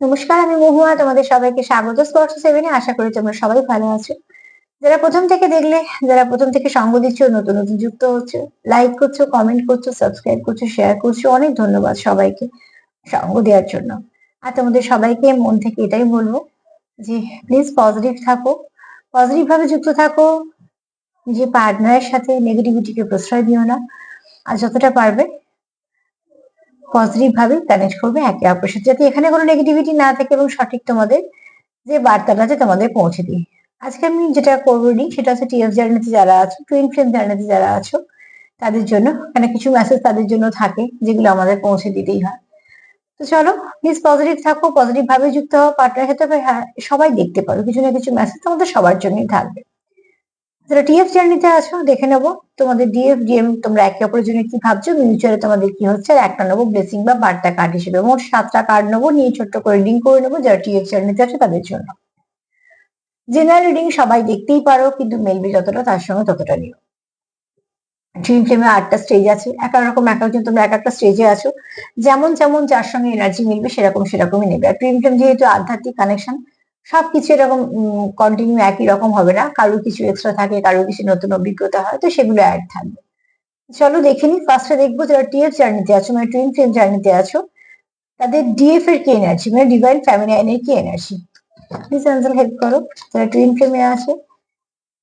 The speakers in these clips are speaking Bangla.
নমস্কার, আমি মহুয়া, তোমাদের সবাইকে স্বাগত স্পর্শ সেভেনে আশা করি তোমরা সবাই ভালো আছো। যারা প্রথম থেকে দেখলে, যারা প্রথম থেকে সঙ্গ দিচ্ছ, নতুন নতুন যুক্ত হচ্ছে লাইক করছ কমেন্ট করছ সাবস্ক্রাইব করছ শেয়ার করছ, অনেক ধন্যবাদ সবাইকে সঙ্গ দেওয়ার জন্য। আর তোমাদের সবাইকে মন থেকে এটাই বলব যে প্লিজ পজিটিভ থাকো পজিটিভ ভাবে যুক্ত থাকো যে পার্টনারের সাথে নেগেটিভিটিকে প্রশ্রয় দিও না। আর যতটা পারবে পজিটিভ ভাবে কানেক্ট করবে একে অপরের সাথে। যাতে এখানে কোনো নেগেটিভিটি না থাকে এবং সঠিক তোমাদের যে বার্তাটা আছে তোমাদের পৌঁছে দিই। আজকে আমি যেটা করব নি, সেটা হচ্ছে টিএফ জার্নিতে যারা আছো টুইন ফ্লেম জার্নিতে যারা আছো, তাদের জন্য, এখানে কিছু মেসেজ তাদের জন্য থাকে, যেগুলো আমাদের পৌঁছে দিতেই হয়। তো চলো প্লিজ পজিটিভ থাকো পজিটিভ ভাবে যুক্ত হও পার্টনার ক্ষেত্রে হ্যাঁ সবাই দেখতে পারো। কিছু না কিছু মেসেজ তোমাদের সবার জন্যই থাকবে। যারা টিএফ জার্নিতে আছো দেখে নেব। তোমাদের ডিএফ ডিএম তোমরা একে অপরের জন্য কি ভাবছ? মিউচুয়ালে তোমাদের কি হচ্ছে? আর একটা নেব ব্লেসিং বা বার্তা কার্ড হিসেবে। মোট সাতটা কার্ড নেব, নিয়ে ছোট্ট করে রিডিং করে নেব। যারা টিএফ জার্নিতে আছে তাদের জন্য। জেনারেল রিডিং সবাই দেখতেই পারো, কিন্তু মেলবি যতটা, তার সঙ্গে ততটা নিও। ড্রিম ফ্লেমে আটটা স্টেজ আছে। এক রকম, এক একজন তোমরা এক একটা স্টেজে আছো। যেমন যেমন যার সঙ্গে এনার্জি মিলবে, সেরকম সেরকমই নেবে। আর ড্রিম ফ্লেম যেহেতু আধ্যাত্মিক কানেকশন সবকিছু এরকম কন্টিনিউ একই রকম হবে না। কারোর কিছু এক্সট্রা থাকে, কারও কিছু নতুন অভিজ্ঞতা হয়, তো সেগুলো অ্যাড থাকবে। চলো দেখে নি ফার্স্টে দেখব যারা টিএফ জার্নিতে আছো মানে টুইন ফ্লেম জার্নিতে আছো, তাদের ডিএফ এর কি এনার্জি মানে ডিভাইন ফ্যামিলাইনের কি এনার্জি প্লিজ অ্যান্সার হেল্প করো। যারা টুইন ফ্লেমে আছে,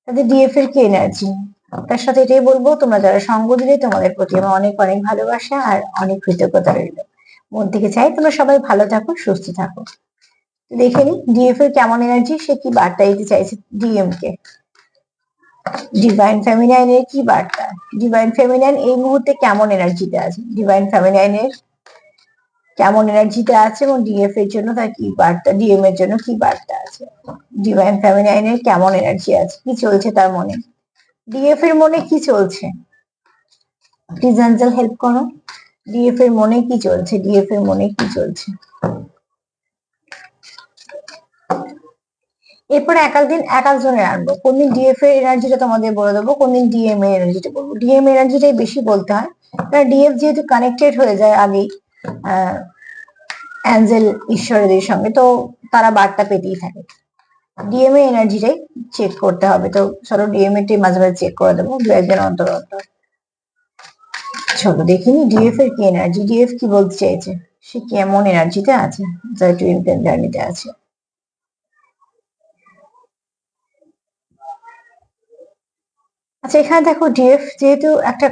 তাদের ডিএফ এর কি এনার্জি তার সাথে এটাই বলব, তোমরা যারা সঙ্গ দিলে, তোমাদের প্রতি আমার অনেক অনেক ভালোবাসা আর অনেক কৃতজ্ঞতা রইল। মন থেকে চাই তোমরা সবাই ভালো থাকো, সুস্থ থাকো। দেখে নি ডিএফ এর কেমন এনার্জি সে কি বার্তা দিতে চাইছে ডিএম কে? ডিভাইন ফেমিনাইনের কি বার্তা? ডিভাইন ফেমিনাইন এই মুহূর্তে কেমন এনার্জিতে আছে? ডিভাইন ফেমিনাইনের কেমন এনার্জিতে আছে এবং ডিএফ এর জন্য তার কি বার্তা ডিএম এর জন্য কি বার্তা আছে? ডিভাইন ফেমিনাইনের কেমন এনার্জি আছে? কি চলছে তার মনে? ডিএফ এর মনে কি চলছে? প্লিজ হেল্প করো। ডিএফ এর মনে কি চলছে? ডিএফ এর মনে কি চলছে? এরপরে এক একদিন এক একজনের আনব। কোনদিন ডিএফ এর এনার্জিটা তোমাদের বলে দেবো, কোনদিন ডিএম এর এনার্জিটা বলব। ডিএম এনার্জিটাই বেশি বলতে হয়। কারণ ডিএফ যেহেতু কানেক্টেড হয়ে যায় আগেই অ্যাঞ্জেল ঈশ্বরদের সঙ্গে, তো তারা বার্তা পেতেই থাকে। ডিএমএ এনার্জিটাই চেক করতে হবে। তো চলো ডিএমএ টি মাঝে মাঝে চেক করে দেবো, দু একদিন অন্তর অন্তর। চলো দেখিনি ডিএফ এর কি এনার্জি ডিএফ কি বলতে চাইছে? সে কেমন এনার্জিতে আছে? টুইন প্লেন জার্নিতে আছে। আচ্ছা এখানে দেখো ডিএফ যেহেতু একটা,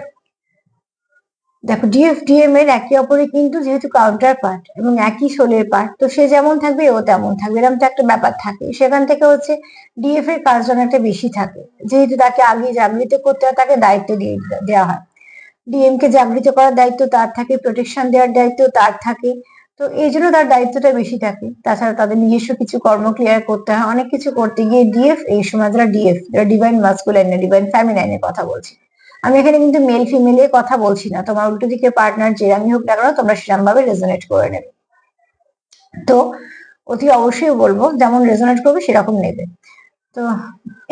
দেখো ডিএফ ডিএম এর একে অপরে কিন্তু যেহেতু কাউন্টার পার্ট এবং একই সোলের পার্ট তো সে যেমন থাকবে, ও তেমন থাকবে। এরকম তো একটা ব্যাপার থাকে। সেখান থেকে হচ্ছে ডিএফ এর কাজ অনেকটা বেশি থাকে। যেহেতু তাকে আগে জাগৃত করতে হয়, তাকে দায়িত্ব দিয়ে দেওয়া হয়। ডিএম কে জাগৃত করার দায়িত্ব, তার থাকে প্রোটেকশন দেওয়ার দায়িত্ব, তার থাকে তো এই জন্য তার দায়িত্বটা বেশি থাকে। তাছাড়া তাদের নিজস্ব কিছু কর্ম ক্লিয়ার করতে হয়। অনেক কিছু করতে গিয়ে ডিএফ এই সময় যারা ডিএফ যারা ডিভাইন মাস্কুলাইন ডিভাইন ফ্যামিলাইনের কথা বলছি। আমি এখানে কিন্তু মেল ফিমেলের কথা বলছি না। তোমার উল্টো দিকে পার্টনার যেরামি হোক না কেন, তোমরা সেরকম ভাবে রেজোনেট করে নেবে। তো অতি অবশ্যই বলব, যেমন রেজোনেট করবে সেরকম নেবে। তো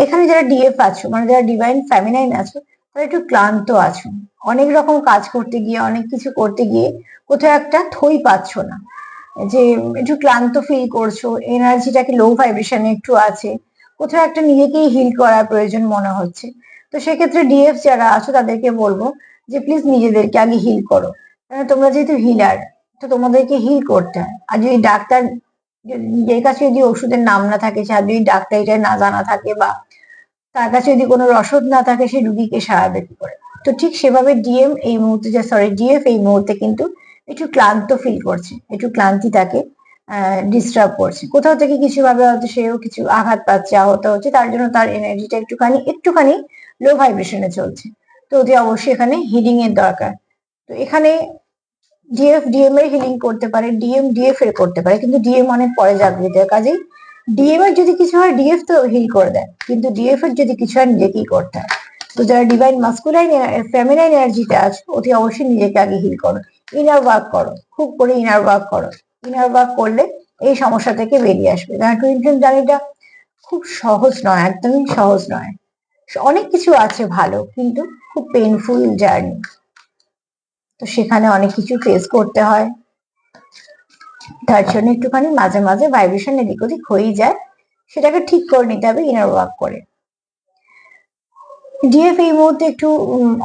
এখানে যারা ডিএফ আছো মানে যারা ডিভাইন ফ্যামিনাইন আছো তারা একটু ক্লান্ত আছো। অনেক রকম কাজ করতে গিয়ে, অনেক কিছু করতে গিয়ে কোথাও একটা থই পাচ্ছ না। যে একটু ক্লান্ত ফিল করছ এনার্জিটাকে লো ভাইব্রেশনে একটু আছে, কোথাও একটা নিজেকেই হিল করার প্রয়োজন মনে হচ্ছে। তো সেক্ষেত্রে ডিএফ যারা আছো, তাদেরকে বলব যে প্লিজ নিজেদেরকে আগে হিল করো। কারণ তোমরা যেহেতু হিলার তো তোমাদেরকে হিল করতে হয়। আর যদি ডাক্তার নিজের কাছে যদি ওষুধের নাম না থাকে আর যদি ডাক্তার এটা না জানা থাকে বা তার কাছে যদি কোনো রসদ না থাকে, সে রুগীকে সারাবে কি করে। তো ঠিক সেভাবে ডিএম এই মুহূর্তে যে সরি ডিএফ এই মুহূর্তে কিন্তু একটু ক্লান্ত ফিল করছে, একটু ক্লান্তি তাকে ডিস্টার্ব করছে। কোথাও থেকে কিছু ভাবে হয়তো সেও কিছু আঘাত পাচ্ছে, আহত হচ্ছে, তার জন্য তার এনার্জিটা একটুখানি একটুখানি লো ভাইব্রেশনে চলছে। তো অতি অবশ্যই এখানে হিলিং এর দরকার। তো এখানে ডিএফ ডিএম এর হিলিং করতে পারে, ডিএম, ডিএফ এর করতে পারে, কিন্তু ডিএম অনেক পরে জাগৃত কাজেই ডিএম এর যদি কিছু হয় ডিএফ তো হিল করে দেয়। কিন্তু ডিএফ এর যদি কিছু হয়, নিজেকেই করতে হয়। তো যারা ডিভাইন মাস্কুলাইন ফেমিনাইন এনার্জিতে আছে, অতি অবশ্যই নিজেকে আগে হিল করো। ইনার ওয়ার্ক করো। খুব করে ইনার ওয়ার্ক করো। ইনার ওয়ার্ক করলে এই সমস্যা থেকে বেরিয়ে আসবে। কারণ টুইন ফ্লেম জার্নিটা খুব সহজ নয়, একদমই সহজ নয়। অনেক কিছু আছে ভালো, কিন্তু খুব পেইনফুল জার্নি তো সেখানে অনেক কিছু ফেস করতে হয়। তার জন্য একটুখানি মাঝে মাঝে ভাইব্রেশন এদিক ওদিক হয়েই যায়। সেটাকে ঠিক করে নিতে হবে ইনার ওয়ার্ক করে। ডিএফ এই মুহূর্তে একটু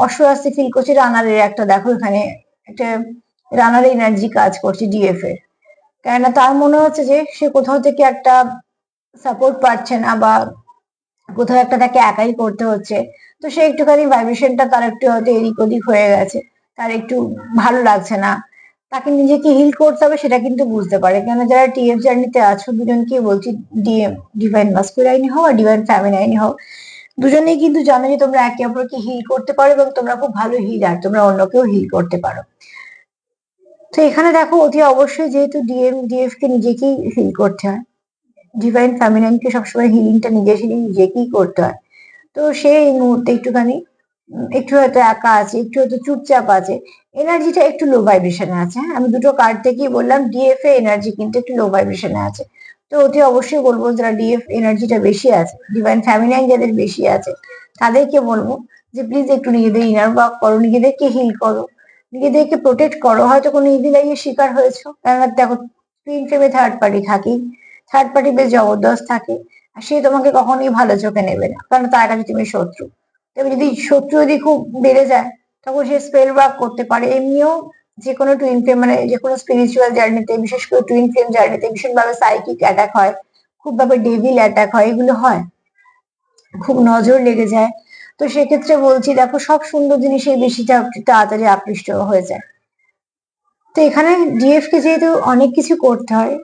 অস্বস্তি ফিল করছে। রানারের একটা, দেখো এখানে, একটা রানার এনার্জি কাজ করছে ডিএফ এর। কেননা তার মনে হচ্ছে যে সে কোথাও থেকে একটা সাপোর্ট পাচ্ছে না বা কোথাও একটা তাকে একাই করতে হচ্ছে। তো সে একটুখানি ভাইব্রেশনটা তার একটু হয়তো এদিক ওদিক হয়ে গেছে। তার একটু ভালো লাগছে না। তাকে নিজেকে হিল করতে হবে সেটা কিন্তু বুঝতে পারে। কেন যারা টিএফ জার্নিতে আছো, দুজনকে বলছি ডিভাইন মাস্কুলাইনি হও আর ডিভাইন ফ্যামিনাইনি হও। দুজনেই কিন্তু জানো যে তোমরা একে অপরকে হিল করতে পারো এবং তোমরা খুব ভালো হিলার তোমরা অন্যকেও হিল করতে পারো। তো এখানে দেখো, অতি অবশ্যই যেহেতু ডিএম ডিএফ কে নিজেকেই হিল করতে হয়। ডিভাইন ফ্যামিনাইনকে সবসময় হিলিংটা নিজে হিলিং নিজেকেই করতে হয়। তো সে এই মুহূর্তে একটুখানি একটু হয়তো একা আছে, একটু হয়তো চুপচাপ আছে এনার্জিটা একটু লো ভাইব্রেশনে আছে হ্যাঁ? আমি দুটো কার্ড থেকেই বললাম ডিএফ এ এনার্জি কিন্তু একটু লো ভাইব্রেশনে আছে। তো অতি অবশ্যই বলব যারা ডিএফ এনার্জিটা বেশি আছে ডিভাইন ফ্যামিনাইন যাদের বেশি আছে, তাদেরকে বলব যে প্লিজ একটু নিজেদের ইনার ওয়ার্ক করো, নিজেদেরকে হিল করো, নিজেদেরকে প্রোটেক্ট করো। হয়তো কোনো ইদিলাইয়ের শিকার হয়েছো কেননা দেখো টুইন ফ্লেমে থার্ড পার্টি থাকেই থার্ড পার্টি বেশ জবরদস্ত থাকে, আর সে তোমাকে কখনোই ভালো চোখে নেবে না, কারণ তার কাছে তুমি শত্রু। তবে যদি শত্রু যদি খুব বেড়ে যায় তখন সে স্পেল ওয়ার্ক করতে পারে। এমনিও যে কোনো টুইন ফ্লেম মানে যে কোনো স্পিরিচুয়াল জার্নিতে বিশেষ করে টুইন ফ্লেম জার্নিতে ভীষণভাবে সাইকিক অ্যাটাক হয় খুব ভাবে ডেভিল অ্যাটাক হয়, এগুলো হয়। খুব নজর লেগে যায়। তো সেক্ষেত্রে বলছি, দেখো, সব সুন্দর জিনিসেই বেশি তাড়াতাড়ি আকৃষ্ট হয়ে যায়। তো এখানে ডিএফ কে যেহেতু অনেক কিছু করতে হয়,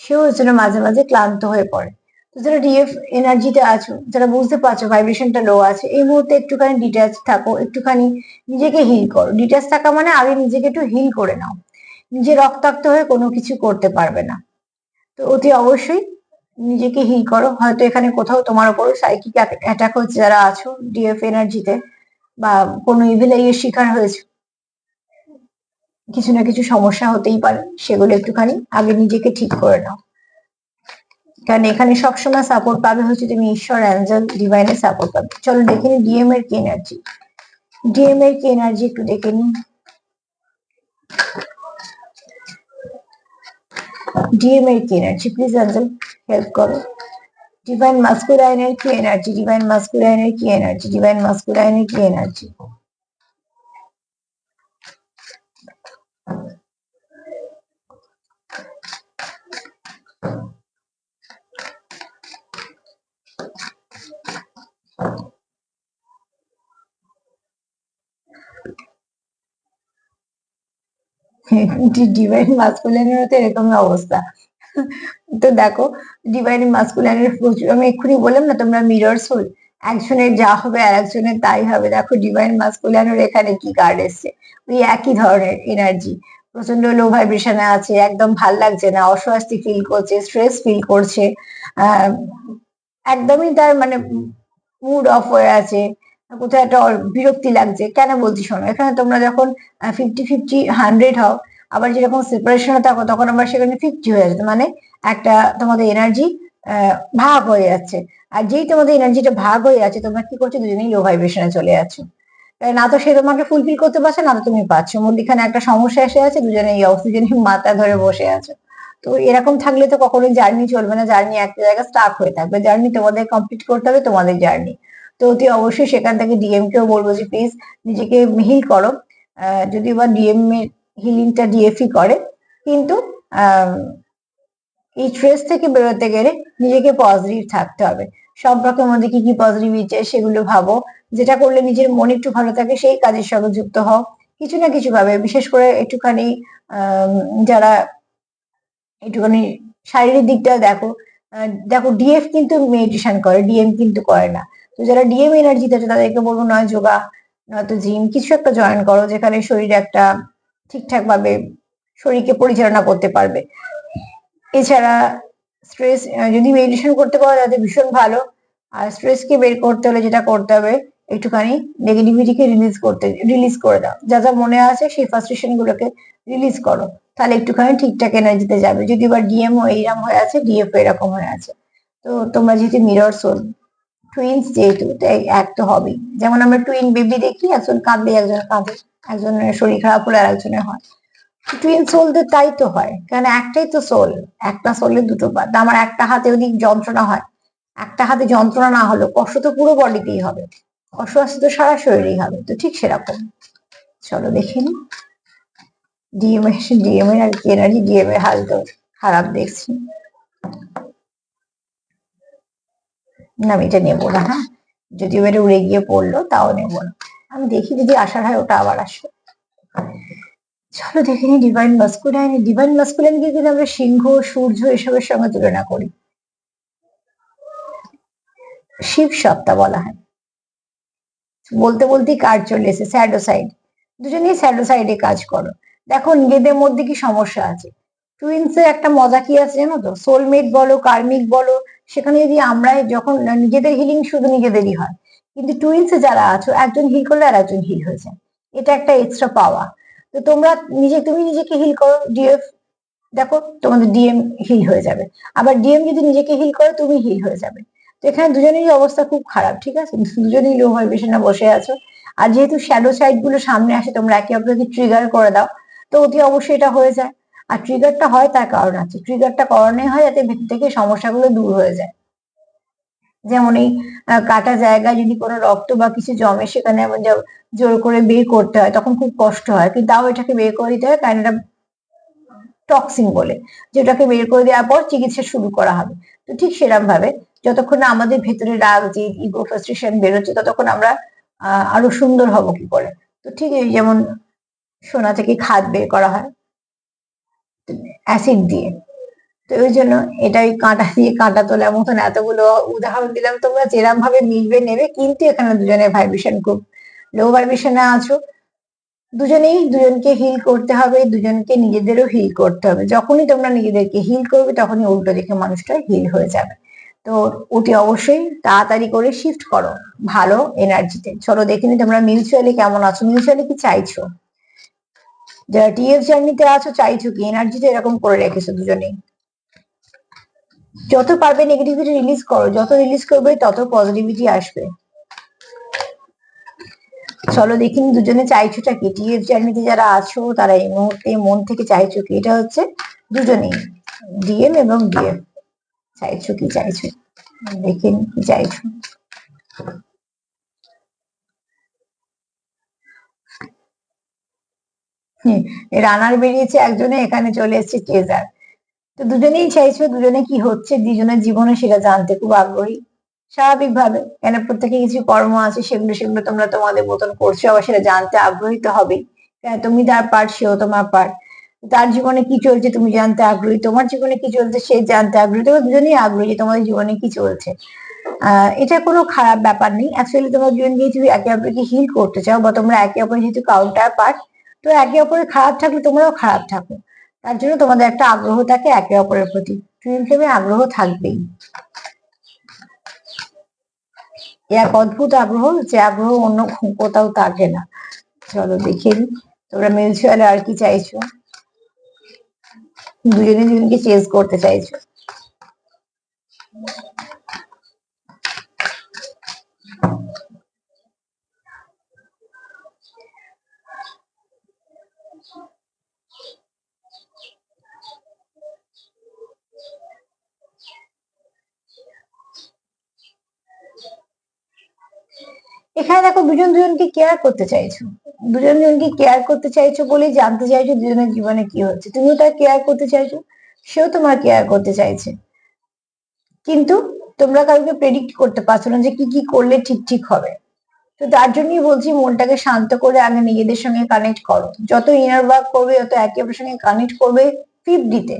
সেও জন্য মাঝে মাঝে ক্লান্ত হয়ে পড়ে। যারা ডিএফ এনার্জিতে আছো, যারা বুঝতে পারছ ভাইব্রেশনটা লো আছে, এই মুহূর্তে একটুখানি ডিট্যাচ থাকো, একটুখানি নিজেকে হিল করো। ডিট্যাচ থাকা মানে আগে নিজেকে একটু হিল করে নাও। নিজে রক্তাক্ত হয়ে কোনো কিছু করতে পারবে না। তো অতি অবশ্যই নিজেকে হিল করো। হয়তো এখানে কোথাও তোমার উপর সাইকিক অ্যাটাক হচ্ছে যারা আছো ডিএফ এনার্জিতে বা কোনো ইভিলাইয়ের শিকার হয়েছে। কিছু না কিছু সমস্যা হতেই পারে, সেগুলো একটুখানি আগে নিজেকে ঠিক করে নাও। কারণ এখানে সবসময় সাপোর্ট পাবে হচ্ছে তুমি ঈশ্বর অ্যাঞ্জেল ডিভাইনের সাপোর্ট পাবে। চলো দেখে নি ডিএম এর কি এনার্জি ডিএম এর কি এনার্জি একটু দেখে নি। ডিএম এর কি এনার্জি প্লিজ অ্যাঞ্জেল হেল্প করো। ডিভাইন মাস্কুলাইনের কি এনার্জি ডিভাইন মাস্কুলাইনের কি এনার্জি ডিভাইন মাস্কুলাইনের কি এনার্জি ডিভাইন মাস্কুলাইনের তো এরকমই অবস্থা। তো দেখো ডিভাইন মাস্কুলাইনের প্রচুর আমি এক্ষুনি বললাম না, তোমরা মিরর সোল একজনের যা হবে আর একজনের তাই হবে। দেখো ডিভাইন মাস্কুলাইনের এখানে কি কার্ড এসছে? ওই একই ধরনের এনার্জি প্রচণ্ড লো ভাইব্রেশনে আছে, একদম ভালো লাগছে না, অস্বস্তি ফিল করছে স্ট্রেস ফিল করছে। একদমই তার মানে মুড অফ হয়ে আছে। কোথাও একটা বিরক্তি লাগছে। কেন বলছি শোনো, এখানে তোমরা যখন ফিফটি ফিফটি হান্ড্রেড হও, আবার যেরকম সেপারেশনে থাকো, তখন আবার সেখানে ফিফটি হয়ে যাচ্ছে। মানে একটা তোমাদের এনার্জি ভাগ হয়ে যাচ্ছে। আর যেই তোমাদের এনার্জিটা ভাগ হয়ে যাচ্ছে, তোমরা কি করছ? দুজনেই লো ভাইব্রেশনে চলে যাচ্ছ। না তো সে তোমাকে ফুলফিল করতে পারছে, না তো তুমি পাচ্ছ। মধ্যখানে একটা সমস্যা এসে আছে দুজনে এই অক্সিজেন মাথা ধরে বসে আছো। তো এরকম থাকলে তো কখনোই জার্নি চলবে না। জার্নি একটা জায়গায় স্টাক হয়ে থাকবে। জার্নি তোমাদের কমপ্লিট করতে হবে, তোমাদের জার্নি তো অতি অবশ্যই সেখান থেকে ডিএম কেও বলব যে প্লিজ নিজেকে হিল করো। যদিও বা ডিএম এর হিলিংটা ডিএফই করে, কিন্তু এই স্ট্রেস থেকে বেরোতে গেলে নিজেকে পজিটিভ থাকতে হবে। সব রকম মধ্যে কি কি পজিটিভ ইচ্ছে সেগুলো ভাবো। যেটা করলে নিজের মন একটু ভালো থাকে, সেই কাজের সঙ্গে যুক্ত হও। কিছু না কিছু ভাবে, বিশেষ করে একটুখানি যারা একটুখানি শারীরিক দিকটা দেখো। দেখো ডিএফ কিন্তু মেডিটেশন করে ডিএম কিন্তু করে না। তো যারা ডিএম এনার্জিতে আছে, তাদেরকে বলব নয় যোগা নয়তো জিম কিছু একটা জয়েন করো যেখানে শরীর একটা ঠিকঠাক ভাবে শরীরকে পরিচালনা করতে পারবে। এছাড়া স্ট্রেস যদি মেডিটেশন করতে পারো, তাতে ভীষণ ভালো। আর স্ট্রেসকে বের করতে হলে যেটা করতে হবে, একটুখানি নেগেটিভিটিকে রিলিজ করতে রিলিজ করে দাও। যা যা মনে আছে, সেই ফ্রাস্ট্রেশন গুলোকে রিলিজ করো। তাহলে একটুখানি ঠিকঠাক এনার্জিতে যাবে। যদি এবার ডিএম এইরকম হয়ে আছে ডিএফ এরকম হয়ে আছে। তো তোমরা যেহেতু মিরর সোল টুইন্স যেহেতু এক তো হবেই। যেমন আমরা টুইন বেবি দেখি, একজন কাঁদলে একজন কাঁদে, একজনের শরীর খারাপ হলে আর একজনের হয়। টুইন সোলদের তাই তো হয় কারণ একটাই তো সোল একটা সোলের দুটো পাত আমার একটা হাতে ওদিক যন্ত্রণা হয়, একটা হাতে যন্ত্রণা না হলো কষ্ট তো পুরো বডিতেই হবে। অস্বস্তি তো সারা শরীরেই হবে, তো ঠিক সেরকম। চলো দেখে নি। ডিএম এর ডিএম এর আর কি এনার্জি ডিএম এর হাল তো খারাপ দেখছি। না, আমি এটা নেব না হ্যাঁ? যদিও এটা উড়ে গিয়ে পড়ল, তাও নেব না। আমি দেখি যদি আসার হয়, ওটা আবার আসবে। চলো দেখে নি ডিভাইন মাস্কুলাইন ডিভাইন মাস্কুলাইনকে কিন্তু আমরা সিংহ, সূর্য এসবের সঙ্গে তুলনা করি। শিব সত্তা বলা হয়। বলতে বলতেই কার্ড চলে এসে স্যাডোসাইড। দুজনেই স্যাডোসাইডে কাজ করো। দেখো নিজেদের মধ্যে কি সমস্যা আছে? টুইন্স এর একটা মজা কি আছে জানো তো? সোলমেট বলো কার্মিক বলো, সেখানে যদি আমরা যখন নিজেদের হিলিং শুধু নিজেদেরই হয়। কিন্তু টুইন্সে যারা আছো, একজন হিল করলে আর একজন হিল হয়ে যায়। এটা একটা এক্সট্রা পাওয়া তো তোমরা নিজে, তুমি নিজেকে হিল করো ডিএফ দেখো তোমাদের ডিএম হিল হয়ে যাবে। আবার ডিএম যদি নিজেকে হিল করে, তুমি হিল হয়ে যাবে। তো এখানে দুজনেরই অবস্থা খুব খারাপ, ঠিক আছে? দুজনেই লো ভাইব্রেশনে বসে আছো। আর যেহেতু শ্যাডো সাইডগুলো সামনে আসে, তোমরা একে অপরকে ট্রিগার করে দাও, তো অতি অবশ্যই এটা হয়ে যায়। আর ট্রিগারটা হয় তার কারণ আছে। ট্রিগারটা করানোই হয় যাতে ভেতর থেকে সমস্যাগুলো দূর হয়ে যায়। যেমন এই কাটা জায়গায় যদি কোনো রক্ত বা কিছু জমে সেখানে যা- জোর করে বের করতে হয়, তখন খুব কষ্ট হয়। কিন্তু তাও এটাকে বের করে দিতে হয় কারণ এটা টক্সিন বলে। যেটাকে বের করে দেওয়ার পর চিকিৎসা শুরু করা হবে। তো ঠিক সেরকম ভাবে যতক্ষণ না আমাদের ভেতরে রাগ যে ইগো ফ্রাস্ট্রেশন বেরোচ্ছে, ততক্ষণ আমরা আরও সুন্দর হব কি করে? তো ঠিক যেমন সোনা থেকে খাদ বের করা হয়। অ্যাসিড দিয়ে। তো ওই জন্য এটাই কাঁটা দিয়ে কাঁটা তোলার মতন এতগুলো উদাহরণ দিলাম, তোমরা যেরকম ভাবে মিলবে নেবে, কিন্তু এখানে দুজনের ভাইব্রেশন খুব লো ভাইব্রেশনে আছো। দুজনেই, দুজনকে হিল করতে হবে, দুজনকে নিজেদেরও হিল করতে হবে। যখনই তোমরা নিজেদেরকে হিল করবে, তখনই উল্টো দিকে মানুষটা হিল হয়ে যাবে। তো ওটি অবশ্যই তাড়াতাড়ি করে শিফট করো, ভালো এনার্জিতে চলো দেখে নি তোমরা মিউচুয়ালি কেমন আছো? মিউচুয়ালি কি চাইছো? যারা টিএফ জার্নিতে আছো, চাইছো কি? এনার্জিতে এরকম করে রেখেছো দুজনেই। যত পারবে নেগেটিভিটি রিলিজ করো, যত রিলিজ করবে, তত পজিটিভিটি আসবে। চলো দেখিনি দুজনে চাইছোটা কি? টিএফ জার্নিতে যারা আছো, তারা এই মুহূর্তে মন থেকে চাইছো কি? এটা হচ্ছে দুজনেই ডিএম এবং ডিএফ চাইছো কি? চাইছো। দেখিনি কি চাইছো। রানার বেরিয়েছে, একজনে এখানে চলে এসেছে চেজার তো দুজনেই চাইছো, দুজনে কি হচ্ছে, দুজনের জীবনে সেটা জানতে খুব আগ্রহী। স্বাভাবিকভাবে, কেন প্রত্যেকে কিছু কর্ম আছে, সেগুলো সেগুলো তোমরা তোমাদের মতন করছ, আবার সেটা জানতে আগ্রহী তো হবেই। কেন তুমি তার পার সেও তোমার পার তার জীবনে কি চলছে, তুমি জানতে আগ্রহী। তোমার জীবনে কি চলছে, সে জানতে আগ্রহী। তোমরা দুজনেই আগ্রহী তোমাদের জীবনে কি চলছে। আহ, এটা কোনো খারাপ ব্যাপার নেই। অ্যাকচুয়ালি তোমরা দুজন যেহেতু একে অপরকে হিল করতে চাও, বা তোমরা একে অপরের যেহেতু কাউন্টার পার্ট তো একে অপরের খারাপ থাকলে তোমরাও খারাপ থাকো। তার জন্য তোমাদের একটা আগ্রহ থাকে একে অপরের প্রতি। টুইন ফ্লেমে আগ্রহ থাকবেই। এক অদ্ভুত আগ্রহ যে আগ্রহ অন্য কোথাও থাকে না। চলো দেখে নিই তোমরা মিউচুয়ালে আর কি চাইছো? দুজনে দুজনকে চেঞ্জ করতে চাইছো। এখানে দেখো দুজন দুজনকে কেয়ার করতে চাইছো। দুজন দুজনকে কেয়ার করতে চাইছো বলেই জানতে চাইছো দুজনের জীবনে কি হচ্ছে। তুমিও তার কেয়ার করতে চাইছো, সেও তোমার কেয়ার করতে চাইছে। কিন্তু তোমরা কাউকে প্রেডিক্ট করতে পারছ না যে কি কি করলে ঠিক ঠিক হবে। তো তার জন্যই বলছি মনটাকে শান্ত করে আগে নিজেদের সঙ্গে কানেক্ট করো। যত ইনার ওয়ার্ক করবে, যত একে অপরের সঙ্গে কানেক্ট করবে ফিফটিতে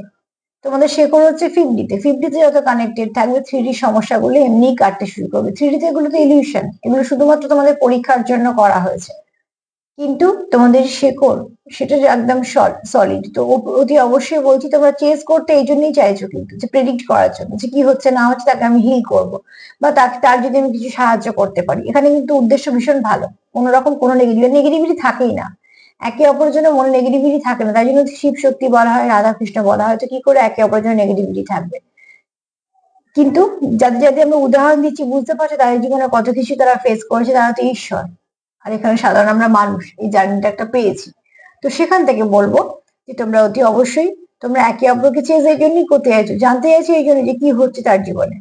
তোমাদের শেকড় হচ্ছে ফিফটিতে ফিফটিতে যত কানেক্টেড থাকবে থ্রি ডি সমস্যাগুলো এমনিই কাটতে শুরু করবে। থ্রি ডিতে এগুলো তো ইলিউশন এগুলো শুধুমাত্র তোমাদের পরীক্ষার জন্য করা হয়েছে। কিন্তু তোমাদের শেকড় সেটা যে একদম সলিড তো অতি অবশ্যই বলছি তোমরা চেস করতে এই জন্যই চাইছো কিন্তু, যে প্রেডিক্ট করার জন্য, যে কি হচ্ছে না হচ্ছে তাকে আমি হিল করব, বা তাকে, তার যদি আমি কিছু সাহায্য করতে পারি। এখানে কিন্তু উদ্দেশ্য ভীষণ ভালো। কোনো রকম কোনো নেগেটিভ নেগেটিভিটি থাকেই না। একে অপরের জন্য মনে নেগেটিভিটি থাকে না। তাই জন্য শিব শক্তি বলা হয়, রাধা কৃষ্ণ বলা হয়। তো কি করে একে অপরের জন্য নেগেটিভিটি থাকবে? কিন্তু যাদের যাদের আমরা উদাহরণ দিচ্ছি, বুঝতে পারছ তাদের জীবনে কত কিছু তারা ফেস করেছে, তারা তো ঈশ্বর। আর এখানে সাধারণ আমরা মানুষ, এই জার্নিটা একটা পেয়েছি। তো সেখান থেকে বলব যে তোমরা অতি অবশ্যই তোমরা একে অপরকে চেয়ে এই জন্যই করতে চাইছো, জানতে চাইছো এই জন্য যে কি হচ্ছে তার জীবনে।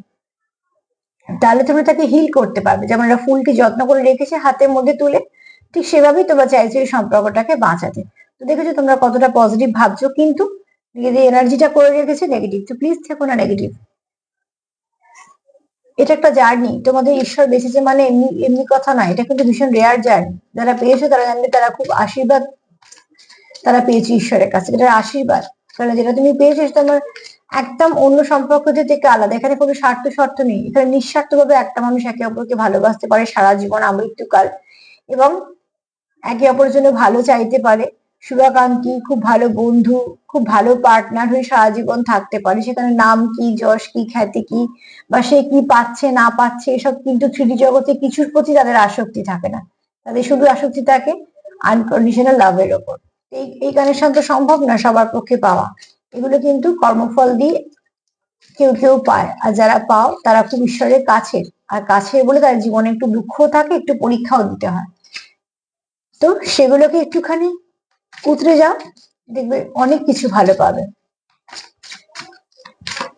তাহলে তোমরা তাকে হিল করতে পারবে। যেমন একটা ফুলকে যত্ন করে রেখেছে, হাতের মধ্যে তুলে ঠিক সেভাবেই তোমরা চাইছো এই সম্পর্কটাকে বাঁচাতে। তো দেখেছ তোমরা কতটা পজিটিভ ভাবছ, কিন্তু নিজেদের এনার্জিটা করে রেখেছে নেগেটিভ তো প্লিজ থেকো না নেগেটিভ এটা একটা জার্নি তোমাদের ঈশ্বর বেঁচেছে মানে এমনি এমনি কথা নয়, এটা কিন্তু ভীষণ রেয়ার জার্নি যারা পেয়েছ তারা জানবে, তারা খুব আশীর্বাদ, তারা পেয়েছে ঈশ্বরের কাছে এটা আশীর্বাদ। কারণ যেটা তুমি পেয়েছ সেটা তোমার একদম অন্য সম্পর্ক থেকে আলাদা, এখানে কোনো স্বার্থ শর্ত নেই। এখানে নিঃস্বার্থভাবে একটা মানুষ একে অপরকে ভালোবাসতে পারে সারা জীবন, আমৃত্যুকাল। এবং একে অপরের জন্য ভালো চাইতে পারে। শুভাকাঙ্ক্ষী, খুব ভালো বন্ধু, খুব ভালো পার্টনার হয়ে সারা জীবন থাকতে পারে। সেখানে নাম কি, যশ কি, খ্যাতি কি, বা সে কি পাচ্ছে, না পাচ্ছে, এসব কিন্তু থ্রিডি জগতে কিছুর প্রতি তাদের আসক্তি থাকে না। তাদের শুধু আসক্তি থাকে আনকন্ডিশনাল লাভের ওপর। এই এই কানেকশন তো সম্ভব না সবার পক্ষে পাওয়া। এগুলো কিন্তু কর্মফল দিয়ে কেউ কেউ পায়। আর যারা পাও, তারা খুব ঈশ্বরের কাছের। আর কাছের বলে তার জীবনে একটু দুঃখ থাকে, একটু পরীক্ষাও দিতে হয়। তো সেগুলোকে একটুখানি উতরে যাও, দেখবে অনেক কিছু ভালো পাবে।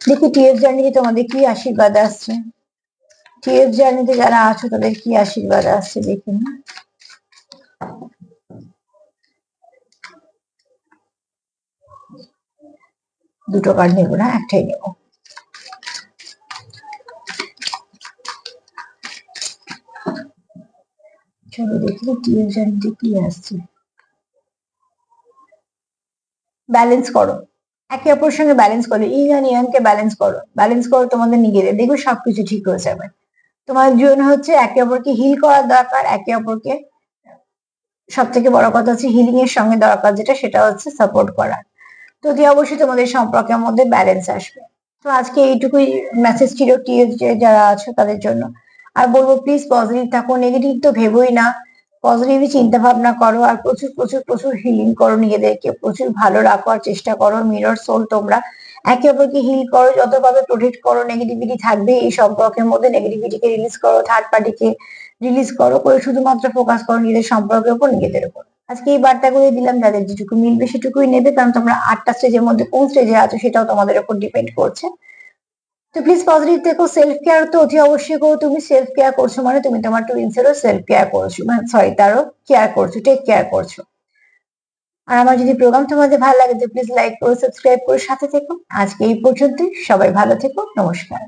দেখি টিএফ জার্নিতে তোমাদের কি আশীর্বাদ আসছে? টিএফ জার্নিতে যারা আছো, তাদের কি আশীর্বাদ আসছে দেখি না? দুটো কার্ড নেব না, একটাই নেব। চলো দেখি জার্নিতে কি আসছে। ব্যালেন্স করো। একে অপরের সঙ্গে ব্যালেন্স করো। ইন আর ইয়ানকে ব্যালেন্স করো। ব্যালেন্স করো তোমাদের নিজেদের। দেখবে সবকিছু ঠিক হয়ে যাবে। তোমার জন্য হচ্ছে একে অপরকে হিল করার দরকার। একে অপরকে সব থেকে বড় কথা হচ্ছে হিলিং এর সঙ্গে দরকার, যেটা সেটা হচ্ছে সাপোর্ট করা। তো দিয়ে অবশ্যই তোমাদের সম্পর্কের মধ্যে ব্যালেন্স আসবে। তো আজকে এইটুকুই মেসেজ ছিল টিএস যারা আছো তাদের জন্য। আর বলব প্লিজ পজিটিভ থাকো নেগেটিভ তো ভেবোই না। পজিটিভলি চিন্তা ভাবনা করো আর প্রচুর প্রচুর প্রচুর হিলিং করো নিজেদেরকে। প্রচুর ভালো রাখার চেষ্টা করো মিরর সোল তোমরা। একে অপরকে হিল করো, যতভাবে প্রোটেক্ট করো নেগেটিভিটি থাকবে এই সম্পর্কের মধ্যে। নেগেটিভিটিকে রিলিজ করো থার্ড পার্টিকে রিলিজ করো, করে শুধুমাত্র ফোকাস করো নিজেদের সম্পর্কের উপর, নিজেদের উপর। আজকে এই বার্তাগুলো দিলাম, যাদের যেটুকু মিলবে সেটুকুই নেবে, কারণ তোমরা আটটা স্টেজের মধ্যে কোন স্টেজে আছো সেটাও তোমাদের উপর ডিপেন্ড করছে। তো প্লিজ পজিটিভ দেখো সেলফ কেয়ার তো অতি অবশ্যই করো। তুমি সেলফ কেয়ার করছ মানে তুমি তোমার টুইন্সেরও সেলফ কেয়ার করছ। মানে সরি তারও কেয়ার করছ টেক কেয়ার করছ। আর আমার যদি প্রোগ্রাম তোমাদের ভালো লাগে, তো প্লিজ লাইক করো সাবস্ক্রাইব করো, সাথে থেকো। আজকে এই পর্যন্তই। সবাই ভালো থেকো। নমস্কার।